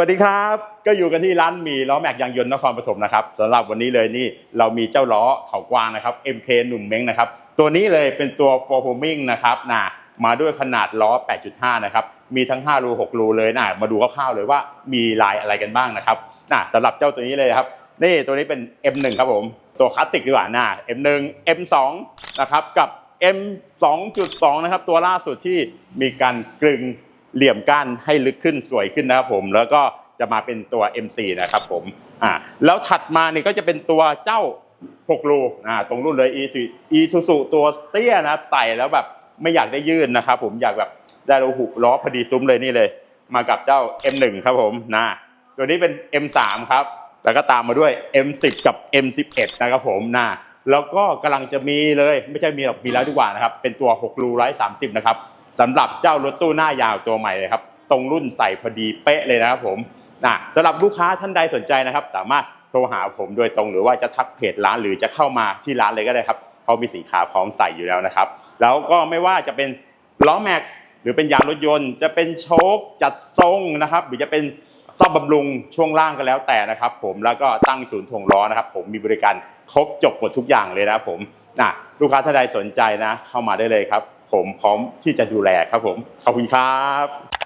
สวัสดีครับ ก็อยู่กันที่ร้านมีล้อแม็กยางยนต์นครปฐมนะครับสำหรับวันนี้เลยนี่เรามีเจ้าล้อเขากวางนะครับ MK หนุ่มเม้งนะครับ ตัวนี้เลยเป็นตัว performing นะครับนะมาด้วยขนาดล้อ 8.5 นะครับ มีทั้ง 5 รู 6 รูเลยนะมาดูคร่าวๆเลยว่ามีลายอะไรกันบ้างนะครับนะสำหรับเจ้าตัวนี้เลยครับ นี่ตัวนี้เป็น M1 ครับผม ตัวคลาสสิกดีกว่านะ M1 M2 นะครับกับ M2.2 นะครับตัวล่าสุดที่มีการกลึง เหลี่ยมก้านให้ลึกขึ้นสวยขึ้นนะครับผมแล้วก็จะมาเป็นตัว M4 นะครับผมอ่าแล้วถัดมาเนี่ยก็จะเป็นตัวเจ้า6รูอ่าตรงรุ่นเลย E 4 E ซูซูตัวเตี้ยนะครับใส่แล้วแบบไม่อยากได้ยื่นนะครับผมอยากแบบได้รูหุล้อพอดีซุ้มเลยนี่เลย มากับเจ้า M1 ครับผมนะตัวนี้เป็น M3 ครับ แล้วก็ตามมาด้วย M10 กับ M11 นะครับผมนะแล้วก็กำลังจะมีเลยไม่ใช่มีหรอกมีแล้วดีกว่านะครับ เป็นตัว6รู130 นะครับ สำหรับเจ้ารถตู้หน้ายาวตัวใหม่เลยครับ ตรงรุ่นใส่พอดีเป๊ะเลยนะครับผมนะสำหรับลูกค้าท่านใดสนใจนะครับ สามารถโทรหาผมโดยตรงหรือว่าจะทักเพจร้านหรือจะเข้ามาที่ร้านเลยก็ได้ครับเขามีสินค้าพร้อมใส่อยู่แล้วนะครับ แล้วก็ไม่ว่าจะเป็นล้อแม็กหรือเป็นยางรถยนต์ จะเป็นโชคจัดทรงนะครับ หรือจะเป็นซ่อมบำรุงช่วงล่างก็แล้วแต่นะครับ ผมแล้วก็ตั้งศูนย์ถ่วงล้อนะครับ ผมมีบริการครบจบหมดทุกอย่างเลยนะครับผมนะลูกค้าท่านใดสนใจนะ เข้ามาได้เลยครับ ผมพร้อมที่จะดูแลครับผมขอบคุณครับ